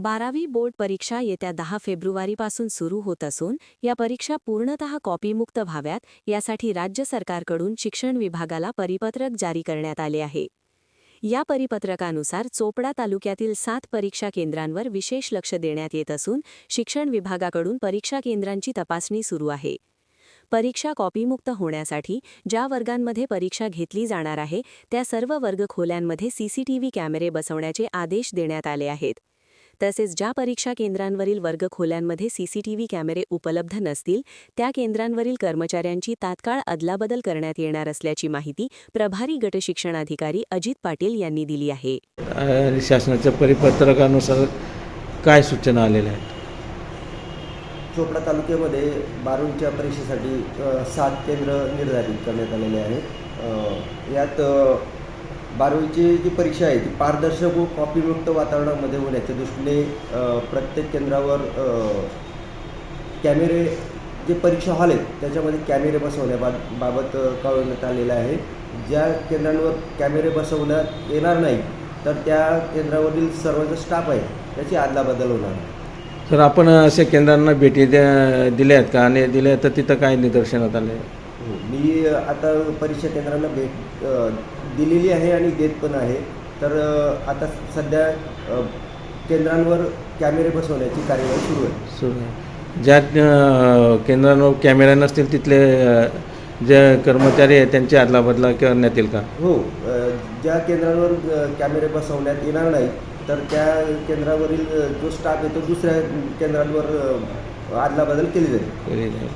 बारावी बोर्ड परीक्षा येत्या दहा फेब्रुवारीपासून सुरू होत असून या परीक्षा पूर्णतः कॉपीमुक्त व्हाव्यात यासाठी राज्य सरकारकडून शिक्षण विभागाला परिपत्रक जारी करण्यात आले आहे. या परिपत्रकानुसार चोपडा तालुक्यातील सात परीक्षा केंद्रांवर विशेष लक्ष देण्यात येत असून शिक्षण विभागाकडून परीक्षा केंद्रांची तपासणी सुरू आहे. परीक्षा कॉपीमुक्त होण्यासाठी ज्या वर्गांमध्ये परीक्षा घेतली जाणार आहे त्या सर्व वर्गखोल्यांमध्ये सीसीटीव्ही कॅमेरे बसवण्याचे आदेश देण्यात आले आहेत. तसेच ज्या परीक्षा केंद्रांवरील वर्गखोल्यांमध्ये सीसीटीव्ही कॅमेरे उपलब्ध नसतील त्या केंद्रांवरील कर्मचाऱ्यांची तात्काळ अदलाबदल करण्यात येणार असल्याची माहिती प्रभारी गटशिक्षणाधिकारी अजित पाटील यांनी दिली आहे. शासनाच्या परिपत्रकानुसार काय सूचना आलेल्या आहेत? चोपडा तालुक्यामध्ये बारावीच्या परीक्षेसाठी सात केंद्र निर्धारित करण्यात आलेले आहेत. यात बारावीची जी परीक्षा आहे ती पारदर्शक व कॉपीमुक्त वातावरणामध्ये होण्याच्या दृष्टीने प्रत्येक केंद्रावर कॅमेरे जे परीक्षा हॉल आहेत त्याच्यामध्ये कॅमेरे बसवण्याबाबत बाबत कळवण्यात आलेलं आहे. ज्या केंद्रांवर कॅमेरे बसवण्यात येणार नाही तर त्या केंद्रावरील सर्व जो स्टाफ आहे त्याची आदलाबदल होणार आहे तर आपण अशा केंद्रांना भेटी द्या दिल्या आहेत का? आणि दिल्या आहेत तर तिथं काय निदर्शनात आलं आहे मी आता परीक्षा केंद्रांना भेट दिलेली आहे आणि देत पण आहे. तर आता सध्या केंद्रांवर कॅमेरे बसवण्याची कार्यवाही सुरू आहे. सुरू आहे. ज्या केंद्रांवर कॅमेरा नसतील तिथले जे कर्मचारी आहेत त्यांची अदलाबदला करण्यात येईल का? हो ज्या केंद्रांवर कॅमेरे बसवण्यात येणार नाही तर त्या केंद्रावरील जो स्टाफ आहे तो दुसऱ्या केंद्रांवर अदलाबदल केली जाईल. केली जाईल.